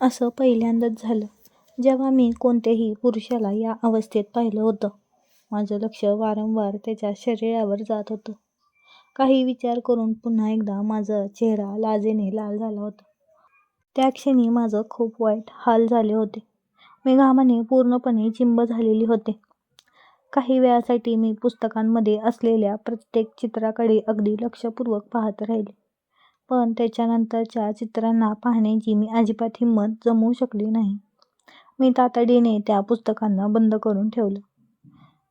असं पहिल्यांदाच झालं जेव्हा मी कोणत्याही पुरुषाला या अवस्थेत पाहिलं होतं. माझं लक्ष वारंवार त्याच्या शरीरावर जात होतं. काही विचार करून पुन्हा एकदा माझा चेहरा लाजेने लाल झाला होता. त्या क्षणी माझं खूप वाईट हाल झाले होते. मी घामाने पूर्णपणे चिंब झालेली होते. काही वेळासाठी मी पुस्तकांमध्ये असलेल्या प्रत्येक चित्राकडे अगदी लक्षपूर्वक पाहत राहिले. पण त्याच्यानंतरच्या चित्रांना पाहण्याची मी अजिबात हिंमत जमवू शकली नाही. मी तातडीने त्या पुस्तकांना बंद करून ठेवलं.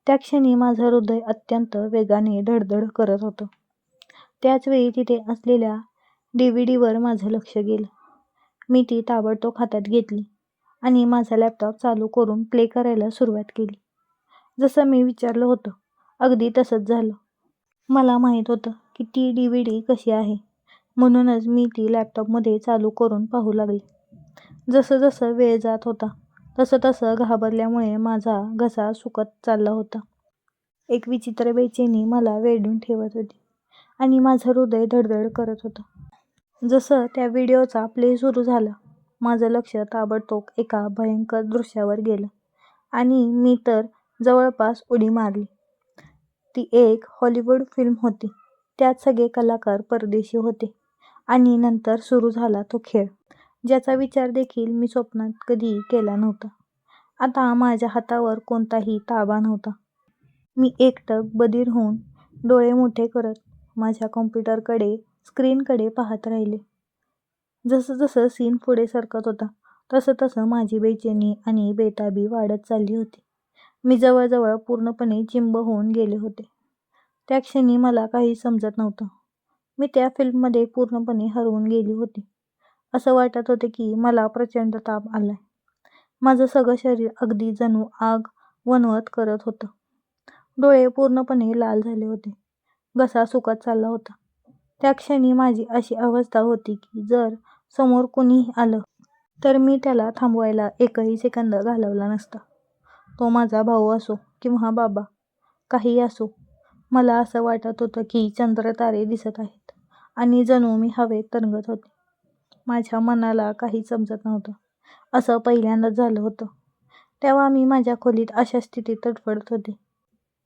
त्या क्षणी माझं हृदय अत्यंत वेगाने धडधड करत होतं. त्याच वेळी तिथे असलेल्या डीव्हीडीवर माझं लक्ष गेलं. मी ती ताबडतोब हातात घेतली आणि माझा लॅपटॉप चालू करून प्ले करायला सुरुवात केली. जसं मी विचारलं होतं, अगदी तसंच झालं. मला माहीत होतं की ती डीव्हीडी कशी आहे, म्हणूनच मी ती लॅपटॉपमध्ये चालू करून पाहू लागले. जसं वेळ जात होता तसं तसं घाबरल्यामुळे माझा घसा सुकत चालला होता. एक विचित्र बेचैनी मला वेढून ठेवत होती आणि माझं हृदय धडधड करत होतं. जसं त्या व्हिडिओचा प्ले सुरू झाला, माझं लक्ष ताबडतोब एका भयंकर दृश्यावर गेलं आणि मी तर जवळपास उडी मारली. ती एक हॉलिवूड फिल्म होती. त्यात सगळे कलाकार परदेशी होते आणि नंतर सुरू झाला तो खेळ, ज्याचा विचार देखील मी स्वप्नात कधीही केला नव्हता. आता माझ्या हातावर कोणताही ताबा नव्हता. मी एकटक बधीर होऊन, डोळे मोठे करत माझ्या कॉम्प्युटरकडे स्क्रीनकडे पाहत राहिले. जसजसं सीन पुढे सरकत होता तसं तसं माझी बेचैनी आणि बेताबी वाढत चालली होती. मी जवळजवळ पूर्णपणे चिंब होऊन गेले होते. त्या क्षणी मला काही समजत नव्हतं. मी त्या फिल्ममध्ये पूर्णपणे हरवून गेली होती. असं वाटत होतं की मला प्रचंड ताप आलाय. माझं सगळं शरीर अगदी जणू आग वनवत करत होतं. डोळे पूर्णपणे लाल झाले होते. घसा सुकत चालला होता. त्या क्षणी माझी अशी अवस्था होती की जर समोर कुणीही आलं तर मी त्याला थांबवायला एकही सेकंद घालवला नसता. तो माझा भाऊ असो किंवा बाबा. काहीही असो. मला असं वाटत होतं की चंद्रतारे दिसत आहेत आणि जणू मी हवेत तरंगत होते. माझ्या मनाला काही समजत नव्हतं. असं पहिल्यांदाच झालं होतं. तेव्हा मी माझ्या खोलीत अशा स्थितीत तडफडत होते.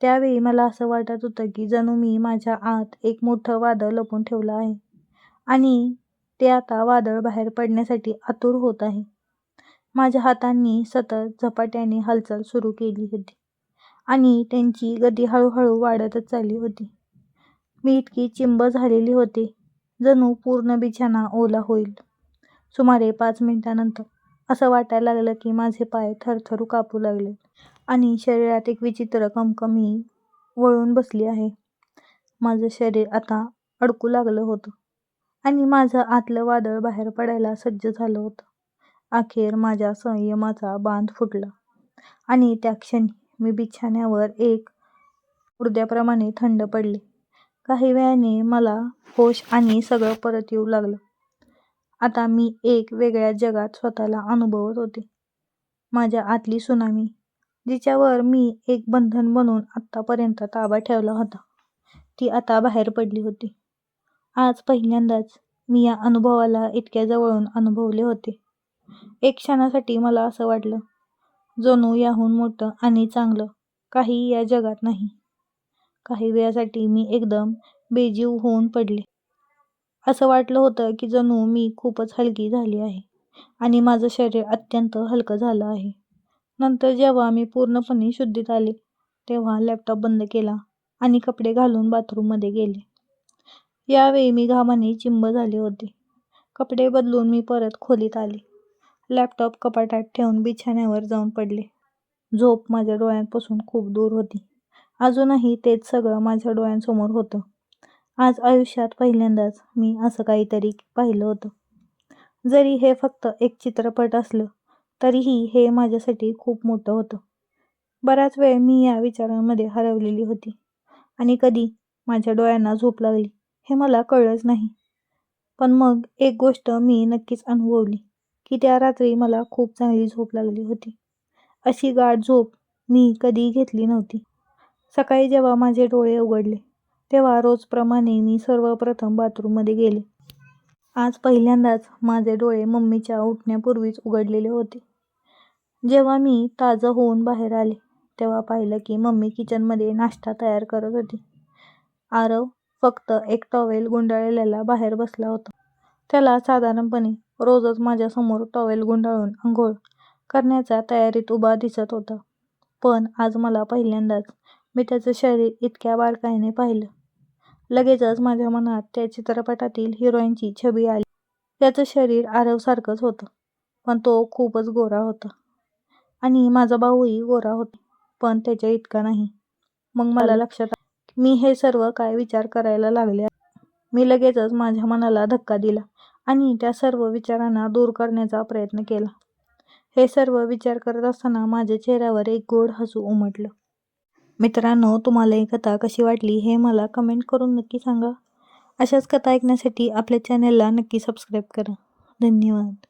त्यावेळी मला असं वाटत होतं की जणू मी माझ्या आत एक मोठं वादळ लपून ठेवलं आहे आणि ते आता वादळ बाहेर पडण्यासाठी आतुर होत आहे. माझ्या हातांनी सतत झपाट्याने हालचाल सुरू केली होती आणि त्यांची गती हळूहळू वाढतच चालली होती. मी इतकी चिंब झालेली होती जणू पूर्ण बिछाना ओला होईल. सुमारे पाच मिनिटानंतर असं वाटायला लागलं की माझे पाय थरथरू कापू लागले आणि शरीरात एक विचित्र कमकमी वळून बसली आहे. माझं शरीर आता अडकू लागलं होतं आणि माझं आतलं वादळ बाहेर पडायला सज्ज झालं होतं. अखेर माझ्या संयमाचा बांध फुटला आणि त्या क्षणी मी बिछान्यावर एक मुर्द्याप्रमाणे थंड पडले. काही वेळाने मला होश आणि सगळं परत येऊ लागलं. आता मी एक वेगळ्या जगात स्वतःला अनुभवत होते. माझ्या आतली सुनामी, जिच्यावर मी एक बंधन बनून आत्तापर्यंत ताबा ठेवला होता, ती आता बाहेर पडली होती. आज पहिल्यांदाच मी या अनुभवाला इतक्या जवळून अनुभवले होते. एक क्षणासाठी मला असं वाटलं, जणू याहून मोठं आणि चांगलं काही या जगात नाही. काही वेळासाठी मी एकदम बेजीव होऊन पडले. असं वाटलं होतं की जणू मी खूपच हलकी झाली आहे आणि माझं शरीर अत्यंत हलकं झालं आहे. नंतर जेव्हा मी पूर्णपणे शुद्धीत आले, तेव्हा लॅपटॉप बंद केला आणि कपडे घालून बाथरूममध्ये गेले. यावेळी मी घामाने चिंब झाले होते. कपडे बदलून मी परत खोलीत आले. लॅपटॉप कपाटात ठेवून बिछाण्यावर जाऊन पडले. झोप माझ्या डोळ्यांपासून खूप दूर होती. अजूनही तेच सगळं माझ्या डोळ्यांसमोर होतं. आज आयुष्यात पहिल्यांदाच मी असं काहीतरी पाहिलं होतं. जरी हे फक्त एक चित्रपट असलं तरीही हे माझ्यासाठी खूप मोठं होतं. बराच वेळ मी या विचारांमध्ये हरवलेली होती आणि कधी माझ्या डोळ्यांना झोप लागली हे मला कळलंच नाही. पण मग एक गोष्ट मी नक्कीच अनुभवली की त्या रात्री मला खूप चांगली झोप लागली होती. अशी गाढ झोप मी कधीही घेतली नव्हती. सकाळी जेव्हा माझे डोळे उघडले, तेव्हा रोजप्रमाणे मी सर्वप्रथम बाथरूममध्ये गेले आज पहिल्यांदाच माझे डोळे मम्मीच्या उठण्यापूर्वीच उघडलेले होते. जेव्हा मी ताजं होऊन बाहेर आले, तेव्हा पाहिलं की मम्मी किचनमध्ये नाश्ता तयार करत होती. आरव फक्त एक टॉवेल गुंडाळलेला बाहेर बसला होता. त्याला साधारणपणे रोजच माझ्यासमोर टॉवेल गुंडाळून अंघोळ करण्याच्या तयारीत उभा दिसत होता. पण आज मला पहिल्यांदाच मी त्याचं शरीर इतक्या बारकाईने पाहिलं. लगेचच माझ्या मनात त्या चित्रपटातील हिरोईनची छबी आली. त्याचं शरीर आरवसारखंच होतं, पण तो खूपच गोरा होता. आणि माझा भाऊही गोरा होता, पण त्याच्या इतका नाही. मग मला लक्षात आलं की मी हे सर्व काय विचार करायला लागले मी लगेचच माझ्या मनाला धक्का दिला आणि त्या सर्व विचारांना दूर करण्याचा प्रयत्न केला. हे सर्व विचार करत असताना माझ्या चेहऱ्यावर एक गोड हसू उमटलं. मित्रांनो, तुम्हाला ही कथा कशी वाटली हे मला कमेंट करून नक्की सांगा. अशाच कथा ऐकण्यासाठी आपल्या चॅनेलला नक्की सबस्क्राईब करा. धन्यवाद.